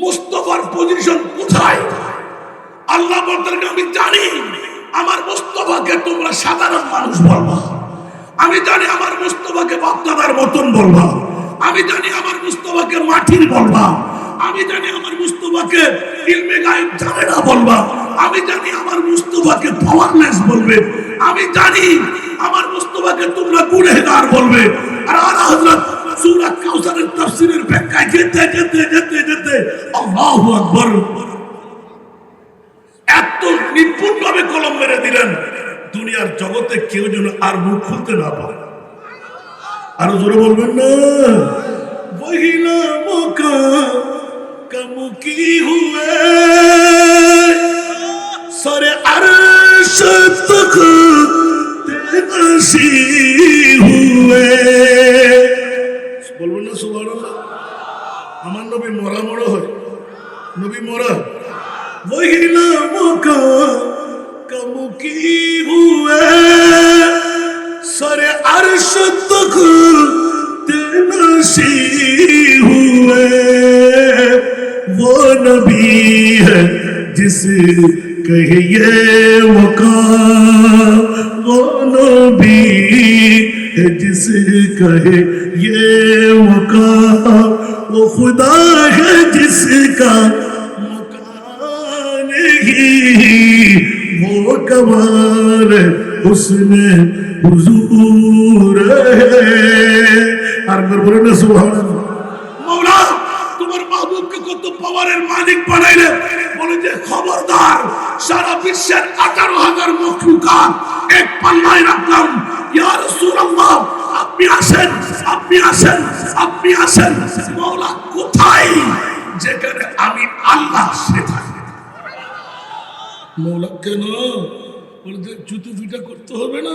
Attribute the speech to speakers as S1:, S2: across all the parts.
S1: মুস্তফার position কোথায়? আল্লাহ বলতেন, আমি জানি আমার মুস্তফাকে তোমরা সাধারণ মানুষ বলবা। আমি জানি আমার মুস্তফাকে বাপদাদার মতন বলবা। আমি জানি আমার মুস্তফাকে মাটির বলবা। আমি জানি আমার মুস্তফাকে ইলমে গায়েব জানে না বলবা। আমি জানি আমার মুস্তফাকে পাওয়ারলেস বলবে। আমি জানি আমার মুস্তফাকে তোমরা গুনেহগার বলবে। আর আলা হযরত সূরা কাউসারের তাফসীরের ব্যাখ্যায় যেতে যেতে যেতে যেতে আল্লাহু আকবার। এত নিপুণ ভাবে কলম মেরে দিলেন, দুনিয়ার জগতে কেউ যেন আর মুখ খুলতে না পারে। আরও জোরে বলবেন না? বহিলা মকা কম কি হুয়ে? সরে আরশ তক তেনসি نبی ہے جس کہیے وہ کام وہ نبی ہے جس کہے یہ مقام وہ خدا ہے جس کا مکان ہی وہ کمار اس نے حضور ہے۔ ہر بولے سبحان اللہ۔ مولا! তোমার মাহবুবকে কত পাওয়ারের মালিক বানাইলে? বলে যে, খবরদার, সারা বিশ্বের আঠারো হাজার মখলুকাত এক পাল্লায় রাখলাম। ইয়া রাসূলুল্লাহ, আপনি আসেন আপনি আসেন আপনি আসেন। মৌলা কোথায়? যেখানে আমি আল্লাহ সেখানে মৌলা কেন? বলতে জুতো ফিটা করতে হবে না।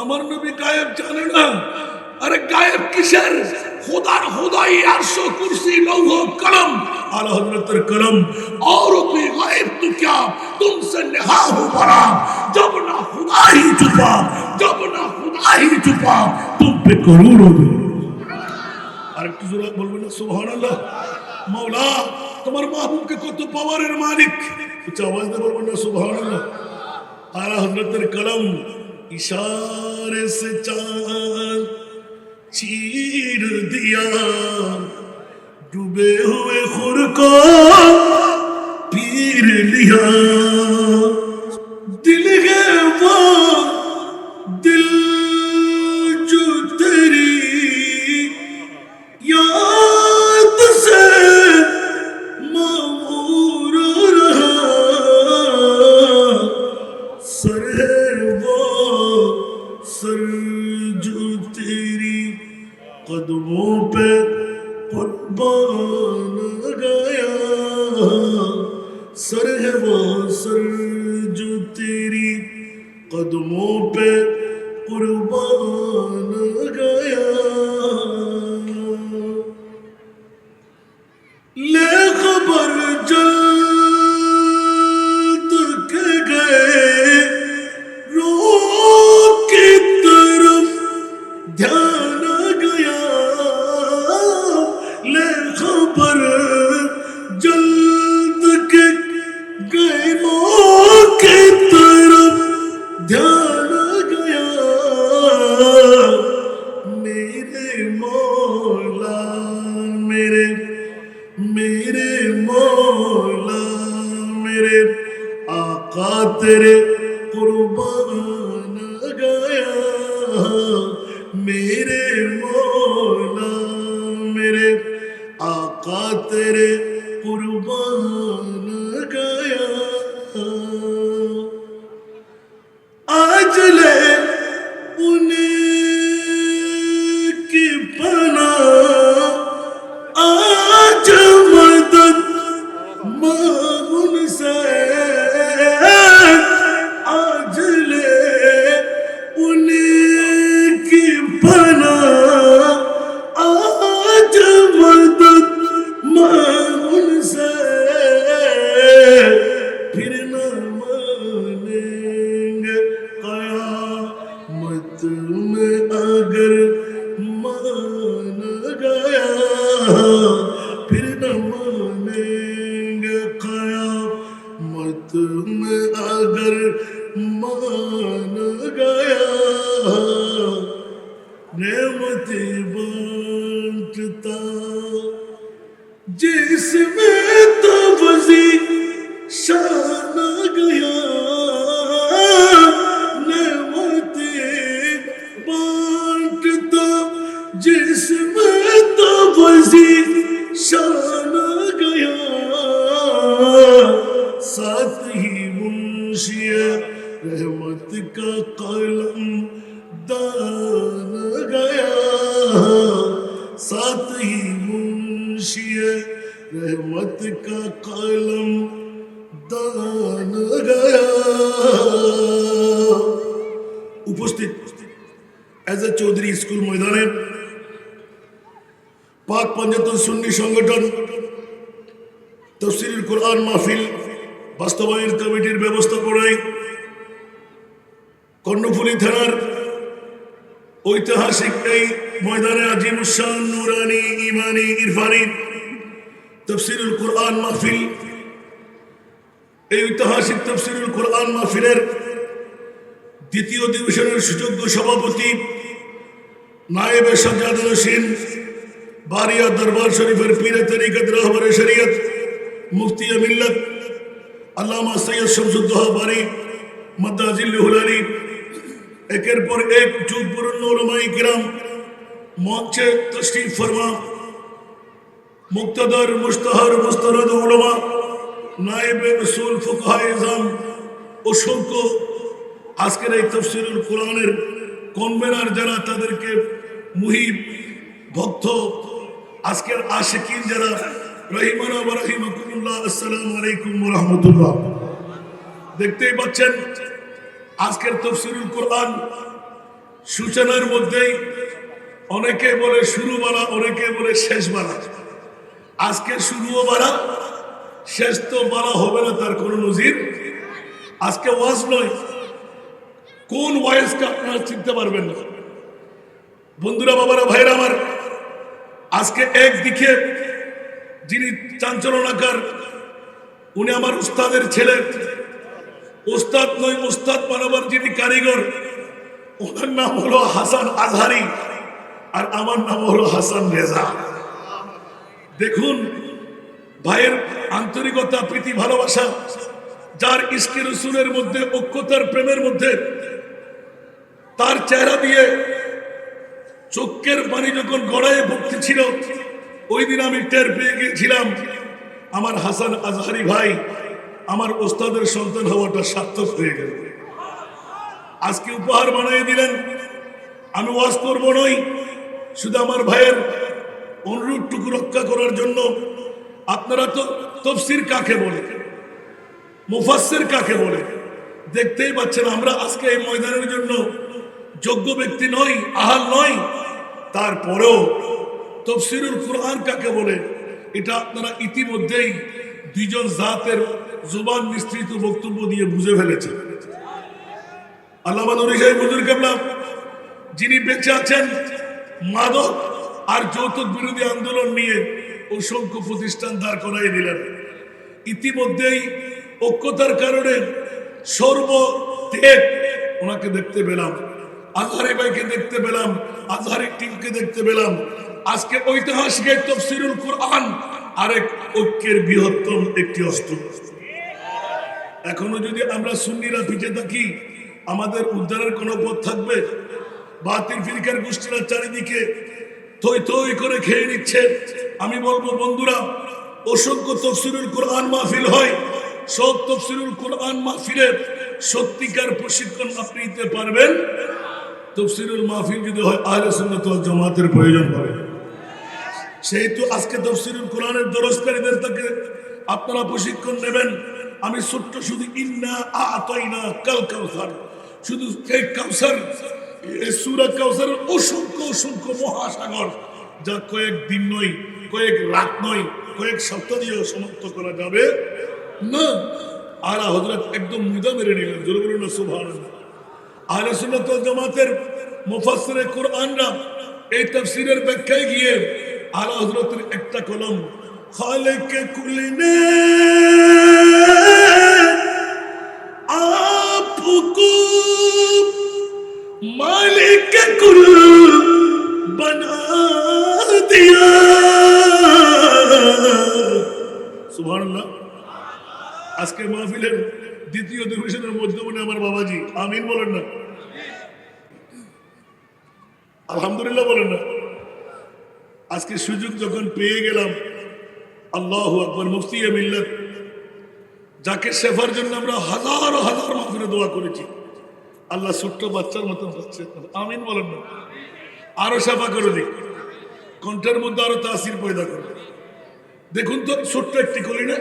S1: আমার নবী গায়েব জানে না। আরে গায়েব কিসের? খোদার খোদাই আরশো কুরসি লৌহ কলম আলা হযরতের কলম और भी गायब तो क्या तुमसे नेहा हो बड़ा जब ना खुदा ही छुपा जब ना खुदा ही छुपा तुम पे करोड़ों दो আরেকটু জোরে বলবেন না সুবহানাল্লাহ মাওলা তোমার মাহবুবকে কত পাওয়ারের মালিক উচ্চ আওয়াজ দিয়ে বলবেন না সুবহানাল্লাহ আলা হযরতের কলম ইশারে से चांद চির দিয়া ডুবে হুয়ে খুরকো পীর লিয়া مان گیا نیمتی بانٹتا جس میں تو وزی شان گیا نعمتیں بانٹتا جس میں تو وزی شان گیا، ساتھ ہی منشیہ रहमत का कलम दान गया साथ ही मुंशी रहमत का कलम दान गया উপস্থিত এজ এ চৌধুরী স্কুল ময়দানে পাক পাঞ্জাতন সুন্নি সংগঠন তফসিরুল কোরআন মাহফিল বাস্তবায়ন কমিটির ব্যবস্থাপনায় কর্ণফুলী থানার ঐতিহাসিক এই ময়দানে আজিম উসান নুরানি, ইমানি, ইরফানি, তফসিরুল কোরআন মাহফিল। এই ঐতিহাসিক তফসিরুল কোরআন মাহফিলের দ্বিতীয় ডিভিশনের সুযোগ্য সভাপতি নায়েবে সজ্জাদ হোসেন, বারিয়া দরবার শরীফের পীরে তরিকত রহবরে শরীয়ত, মুফতি মিল্লত, আল্লামা সৈয়দ শামসুদ্দোহা বারি মদ্দাজিল্লুহুল আলী একের পর এক যুগ পুরন্য ওলামাই কিরাম মঞ্চে তশরিফ ফরমা। মুক্তদর মুস্তাহার মুস্তরদ ওলামা, নায়েবে রসুল ফুকাহা ইজাম অসংখ্য আজকের এই তফসিরুল কোরআনের কনভেনার যারা, তাদেরকে মুহিব, ভক্ত, আজকের আশেকিন যারা, রহিমানা বা রহিমাকুমুল্লাহ, আসসালামু আলাইকুম রাহমাতুল্লাহ। দেখতেই পাচ্ছেন আজকের তফসিরুল কোরআন সূচনার মধ্যেই অনেকে বলে শুরু বালা অনেকে বলে শেষ বালা আজকে শুরুও বালা শেষ তো বালা হবে না, তার কোনো নজির। আজকে ওয়াজ নয়। কোন ওয়াইজকে আপনারা চিনতে পারবেন না। বন্ধুরা, বাবারা ভাইরা আমার, আজকে একদিকে যিনি চাঞ্চলনাকার উনি আমার উস্তাদের ছেলে ওস্তাদ নয় ওস্তাদ বানাবার যিনি কারিগর, ওনার নাম হলো হাসান আজহারি আর আমার নাম হলো হাসান রেজা। দেখুন, ভাইয়ের আন্তরিকতা, প্রীতি, ভালোবাসা, যার ইস্কে রসুলের মধ্যে, ঐক্যতার প্রেমের মধ্যে, তার চেহারা দিয়ে চোখের পানি যখন গড়ায় ভক্তি ছিল, ওই দিন আমি টের পেয়ে গিয়েছিলাম, আমার হাসান আজহারি ভাই আমার ওস্তাদের সন্তান হওয়াটা সার্থক হয়ে গেল। আজকে উপহার বানিয়ে দিলেন। আমি ওয়াজ করব নই, শুধু আমার ভাইয়ের অনুরোধটুকু রক্ষা করার জন্য। আপনারা তো তফসির কাকে বলে? মুফাসসির কাকে বলে? দেখতেই পাচ্ছেন, আমরা আজকে এই ময়দানের জন্য যোগ্য ব্যক্তি নই, আহাল নই। তারপরেও তফসিরুল কোরআন কাকে বলে, এটা আপনারা ইতিমধ্যেই দুইজন জাতের জুবান মিশ্রিত বক্তব্য দিয়ে বুঝে ফেলেছে। কেবলা, যিনি বেঁচে আছেন, মাদক আর যৌতুক বিরোধী আন্দোলন নিয়ে অসংখ্য প্রতিষ্ঠান দাঁড় করাই দিলেন। ইতিমধ্যেই ঐক্যতার কারণে সর্ব সর্বত্যাগ ওনাকে দেখতে পেলাম, আজহারি ভাইকে দেখতে পেলাম, আজহারি টিমকে দেখতে পেলাম। আজকে ঐতিহাসিক তফসিরুল কোরআন আরেক ঐক্যের বৃহত্তম একটি অস্ত্র। এখনও যদি আমরা সুন্নিরা পিঠে থাকি, আমাদের উদ্ধারের কোনো পথ থাকবে? বাতিল ফিরকার গোষ্ঠীরা চারিদিকে থই থই করে খেয়ে নিচ্ছে। আমি বলব, বন্ধুরা, অসংখ্য তফসিরুল কোরআন মাহফিল হয়। সব তফসিরুল কোরআন মাহফিলের সত্যিকার প্রশিক্ষণ আপনি নিতে পারবেন। তফসিরুল মাহফিল যদি হয়, আহলে সুন্নাত জামাতের প্রয়োজন হবে। সেহেতু আজকে তফসিরুল কোরআনের দরজকারীদের থেকে আপনারা প্রশিক্ষণ নেবেন। আমি ছোট্ট শুধু ইন্না আতাইনা কাল কাউসার। শুধু এই কাউসার সুরা কাউসারের অসংখ্য অসংখ্য মহাসাগর যা কয়েক দিন নয়, কয়েক রাত নয়, কয়েক সপ্তাহ দিয়েও সমাপ্ত করা যাবে। না, আলা হজরত একদম মুদা মেরে নিলেন, জোর বলুন না সুভান আহলে সুন্নাত জামাতের মুফাসসিরে কোরআনরা এই তাফসীরের ব্যাখ্যায় গিয়ে আলা হজরতের একটা কলম, খালেকে কুলিনে আপকো মালিক কুল বনা দিয়া। সুবহানাল্লাহ। আজকে মাহফিলের দ্বিতীয় অধিবেশনের মধ্যমণি আমার বাবাজি। আমিন বলেন না। আলহামদুলিল্লাহ বলেন না। আজকে সুযোগ যখন পেয়ে গেলাম, আল্লাহ আকবর, মুফতি মিল্লাত, যাকে শেফার জন্য আমরা হাজারো হাজার মাহফিলে দোয়া করেছি, আল্লাহ ছোট্ট বাচ্চার মতন হচ্ছে। আমিন বলেন না। আরও সেবা করে দিক। কণ্ঠের মধ্যে আরও তাসির পয়দা করে দেখুন তো, ছোট্ট একটি করি না?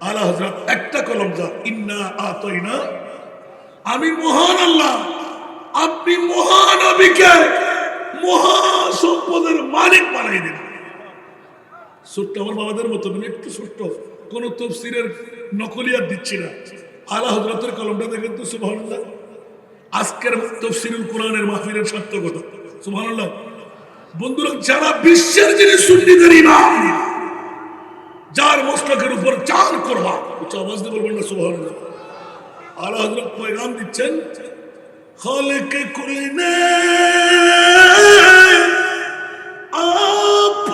S1: আলা হজরত একটা কলম যা, ইন্না আতইনা। আমি মহান আল্লাহ, আপনি মহান মহা সম্পদের মালিক বানাই দিন ছোট্ট আমার বাবাদের মতো মানে একটু ছোট্ট। কোন তফসিরের নকলিয়াত দিচ্ছি না। আলা হজরতের কলমটা দেখেন তো, সুবহানাল্লাহ। আজকের তফসিরুল কোরআনের মাহফিলের সার্থকতা, সুবহানাল্লাহ। বন্ধুরা, যারা বিশ্বের যিনি সুন্নিদের ইমাম, যার মস্তকের উপর চার করবা, উচ্চ আওয়াজ দিয়ে বলবেন না, সুবহানাল্লাহ। আলা হযরত পয়গাম দিচ্ছেন, খালিক কুল ने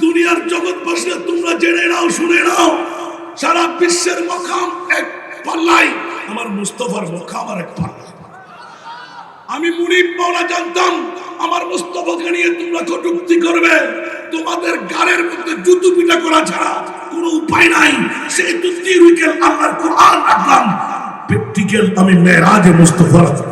S1: দুনিয়ার জগৎবাসীরা তোমরা জেনে নাও, শুনে নাও। সারা বিশ্বের মকাম এক পাল্লাই। আমার মুস্তফার মকাম আর এক পাল্লাই। আমি মুনিব মাওলা জানতাম, আমার মুস্তফাকে নিয়ে তোমরা কটুক্তি করবে। তোমাদের গালের মধ্যে জুতু পিটা করা ছাড়া কোনো উপায় নাই। সেই তো তিরুকেল আল্লাহর কোরআন রাখলাম প্র্যাকটিক্যাল আমি মেরাজে মুস্তফা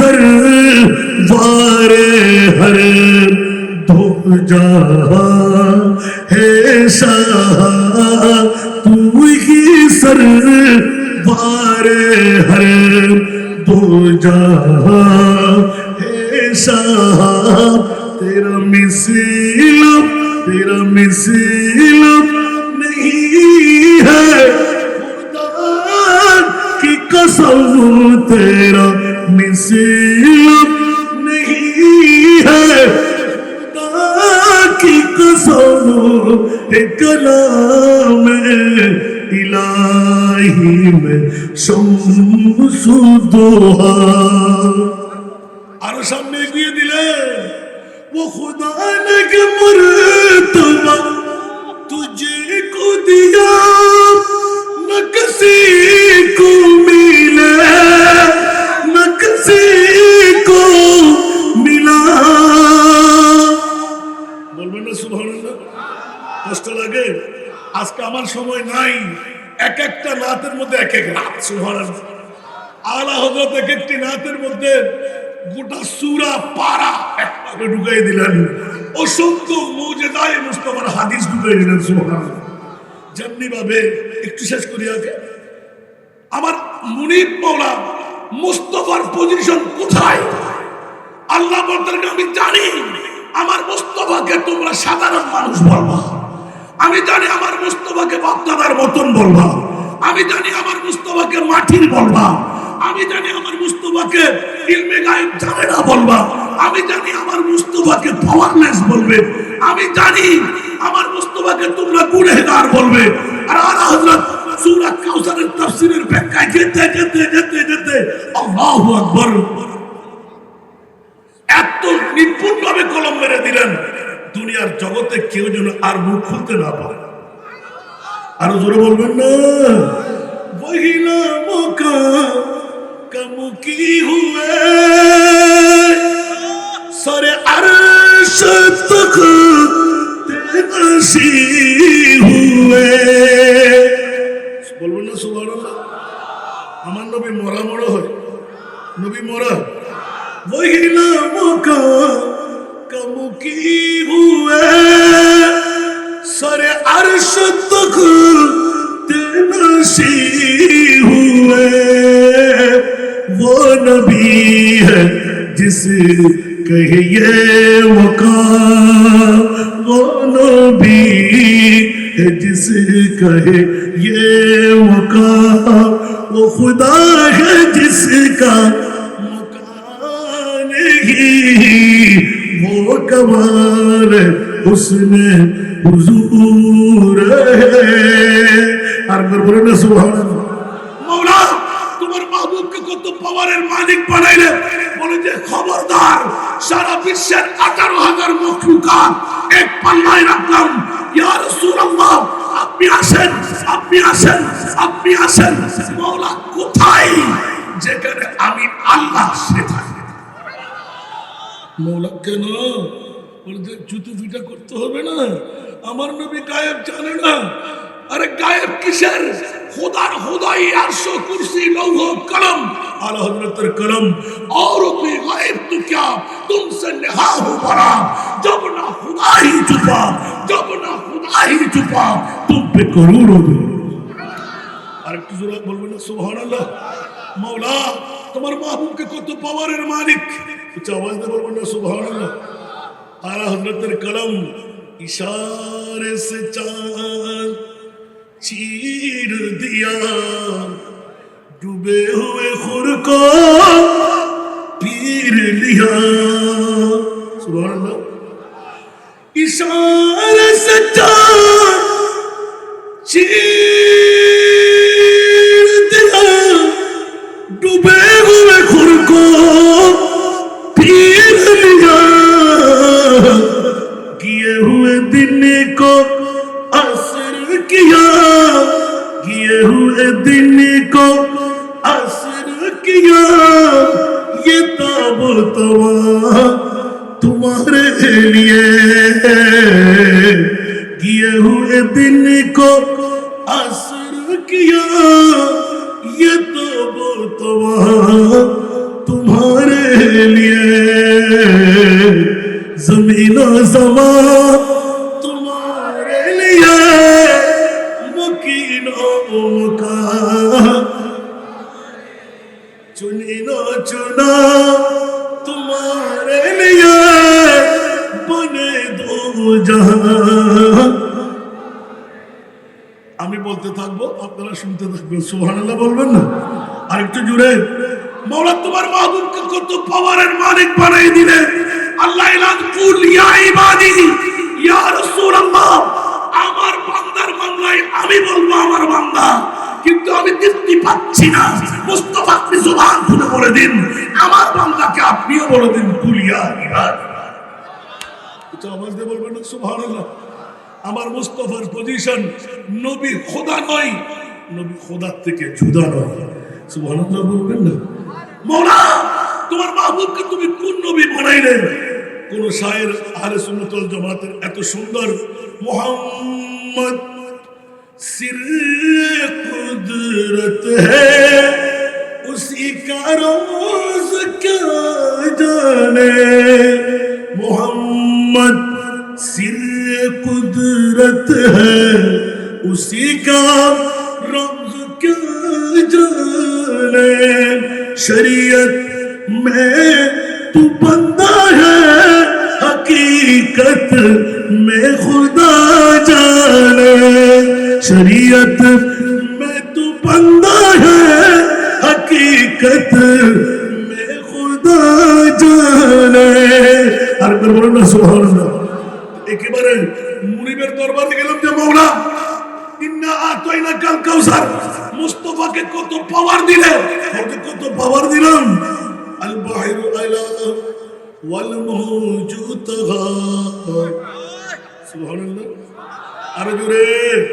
S1: सर वारे हर धो जा है शाह तू ही सर वारे हर दो जा है शाह तेरा मिसिल तेरा मिसिल नहीं है खुदा की कसम तेरा مثل نہیں ہے کی قسم کلام الہی میں شمس دوہا اور سامنے ایک یہ دل ہے وہ خدا نے کہ مرتبہ تجھے کو دیا نہ کسی کو میں को मिला বলবেন না সুবহানাল্লাহ কষ্ট লাগে আজকে আমার সময় নাই এক একটা নাতের মধ্যে এক এক রাত সুবহানাল্লাহ আলা হজরত এক একটি নাতের মধ্যে গোটা সুরা পারা একভাবে ঢুকাই দিলেন অসংখ্য মৌজেদায় মুস্তফার হাদিস ঢুকাই দিলেন সুবহানাল্লাহ যেমনি ভাবে একটু শেষ করি আগে আমার মুনির মাওলা মুস্তফার পজিশন কোথায়? আল্লাহ বলতেন, আমি জানি আমার মুস্তফাকে তোমরা সাধারণ মানুষ বলবা। আমি জানি আমার মুস্তফাকে বাপদাদার মতন বলবা। আমি জানি আমার মুস্তফাকে মাটির বলবা। আমি জানি আমার মুস্তফাকে ইলমে গায়েব জানে না বলবা। আমি জানি আমার মুস্তফাকে পাওয়ারলেস বলবে। আমি জানি আমার মুস্তফাকে তোমরা গুনেহগার বলবে। আর আলা হযরত সূরা কাউসারের তাফসীরের ব্যাখ্যায় যেতে যেতে যেতে যেতে আল্লাহু আকবার। এত নিপুণ ভাবে কলম মেরে দিলেন, দুনিয়ার জগতে কেউ যেন আর মুখ খুলতে না পারে। আরও জোরে বলবেন না? বহিলা মকা কমুকি হুয়ে ہے جس کہ یہ مقام وہ بھی ہے، جس کہے یہ مقام وہ خدا ہے جس کا مکان ہی وہ کمار اس نے حضور ہے۔ ہر بولے سبحان اللہ তোমার মাহবুবকে কত পাওয়ারের মালিক বানাইলে? বলে যে, খবরদার, সারা বিশ্বের আঠারো হাজার মখলুকাত, এক পাল্লায় রাখলাম। ইয়া রাসূলুল্লাহ, আপনি আসেন আপনি আসেন আপনি আসেন। মৌলা কোথায়? যেখানে আমি আল্লাহ সেখানে মৌলা কেন? বলতে জুতো ফিটা করতে হবে না। আমার নবী গায়েব জানে না। আরে গায়েব কিসের? খোদার খোদাই আরশো কুরসি লৌহ কলম আলা হযরতের কলম और कोई गायब तो क्या तुमसे नेहा हो बड़ा जब ना खुदा ही छुपा जब ना खुदा ही छुपा तुम पे करोड़ों दो আরেকটু জোরে বলবেন না সুবহানাল্লাহ মাওলা তোমার মাহবুবকে কত পাওয়ারের মালিক উচ্চ আওয়াজ দিয়ে বলবেন না সুবহানাল্লাহ आला हजरत कलम इशारे से चांद چیر دیا ڈوبے ہوئے خور کو پیر لیا سبحان اللہ اشارہ سچا چیر দিন জমা তোমার লিয়ে মুকিন চুনিন চুনা তোমার লিয়ে বনে দু আমি বলতে থাকব, আপনারা শুনতে থাকবেন, সুবহানাল্লাহ বলবেন না? আরেকটু জুড়ে মৌলা তোমার মাহবুবকে কত পাওয়ারের মালিক বানাই দিলে আল্লাহ কুল ইয়া ইবাদি। ইয়া রাসূলুল্লাহ আমার বান্দার বাংলায় আমি বলব আমার বান্দা কিন্তু আমি তৃপ্তি পাচ্ছি না। মুস্তাফা আপনি জবান খুলে বলে দিন আমার বান্দাকে আপনিও বলে দিন কুল ইয়া ইবাদি। এটা আওয়াজ দিয়ে বলবেন না? সুবহানাল্লাহ। আমার মুস্তফার পজিশন নবী খোদা নয় নবী খোদার থেকে জুদা নয়। সুবহানাল্লাহ বলবেন না? মৌলা তোমার মাহবুবকে তুমি কোন নবী বানাইলে? কোন শায়ের আহলে সুন্নতল জমাতের এত সুন্দর মোহাম্মদ سر قدرت ہے اسی کا روز کیا جانے محمد سر قدرت ہے اسی کا روز کیا جانے شریعت میں تو بند हकीकत में खुदा जाने शरीयत में तू बंदा है हकीकत में खुदा जाने আর বলুন না সুবহানাল্লাহ একেবারে মুনিবের দরবারে গেলাম যে মাওলা ইন্না আতাইনা কাল কাউসার মুস্তাফাকে কত পাওয়ার দিলে ওকে কত পাওয়ার দিলাম আল বাহিরু আলা والموجود سبحان الله أرجوري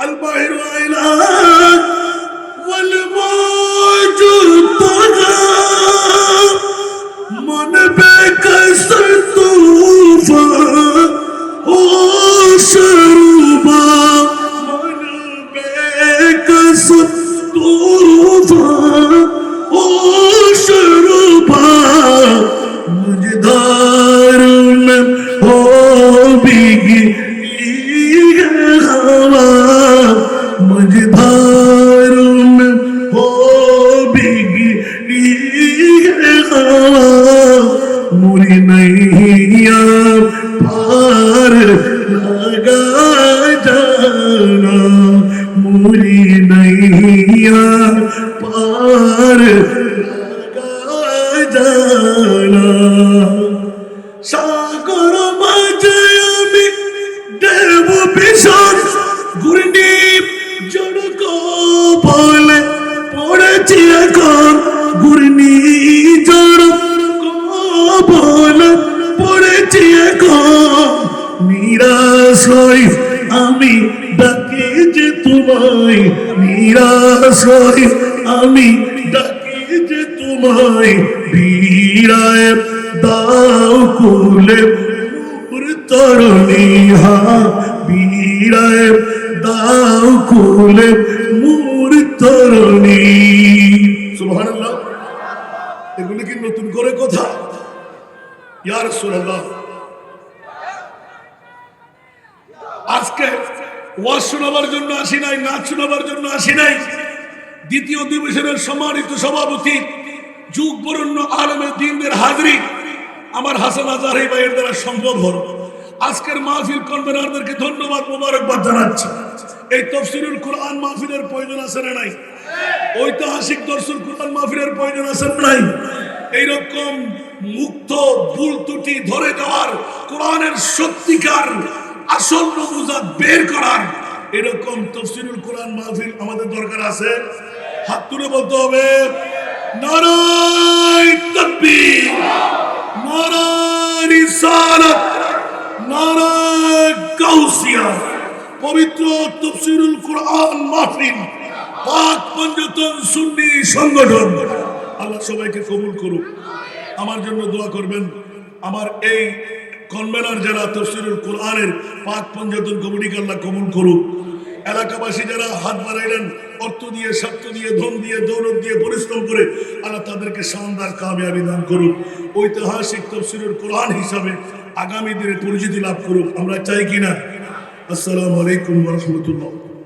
S1: الباهر وإله والموجود আমার জানা সাগর মাঝে আমি দেব ভীষণ। ঘূর্ণি জড়ক বলে পড়েছি এখন। ঘূর্ণি জড়ক বলে পড়েছি এখন। নিরাশ হই আমি, ডাকে যে তোমায়। নিরাশ হই আমি যে তোমায় বীরায় দাও কুলে তরণী হা দাও কুলে তরণী। এগুলো কি নতুন করে কথা? ইয়া রাসূলুল্লাহ, আজকে ওয়াজ শোনাবার জন্য আসি নাই, নাচ শোনাবার জন্য আসি নাই। দ্বিতীয় দিবসের সম্মানিত সভাপতি যুগ বরণ্য আলমের দিনদের হাজরি আমার হাসান আজারি ভাইয়ের দ্বারা সম্ভব হল। আজকের মাহফিল কনভেনারদেরকে ধন্যবাদ মোবারকবাদ জানাচ্ছি। এই তফসিরুল কোরআন মাহফিলের প্রয়োজন আছে না নাই? ঐতিহাসিক দর্শন কোরআন মাহফিলের প্রয়োজন আছে না নাই? এইরকম মুক্ত, ভুল ত্রুটি ধরে দেওয়ার, কোরআনের সত্যিকার আসল নমুজা বের করার এরকম তফসিলুল কোরআন মাহফিল আমাদের দরকার আছে। হাত তুলে বলতে হবে। পবিত্র তফসিরুল পাক সুন্নি সংগঠন। আল্লাহ সবাইকে কবুল করুক। আমার জন্য দোয়া করবেন। আমার এই কনভেনার যারা তফসিরুল কোরআনের পাক পঞ্জতন কমিটিকে আল্লাহ কবুল করুক। এলাকাবাসী যারা হাত বাড়াইলেন, অর্থ দিয়ে, স্বার্থ দিয়ে, ধন দিয়ে, দৌলত দিয়ে পরিশ্রম করে আল্লাহ তাদেরকে শানদার কামিয়াবি দান করুক। ঐতিহাসিক তফসিলের কোরআন হিসাবে আগামী দিনে পরিচিতি লাভ করুক। আমরা চাই কিনা? আসসালামু আলাইকুম রহমতুল্লাহ।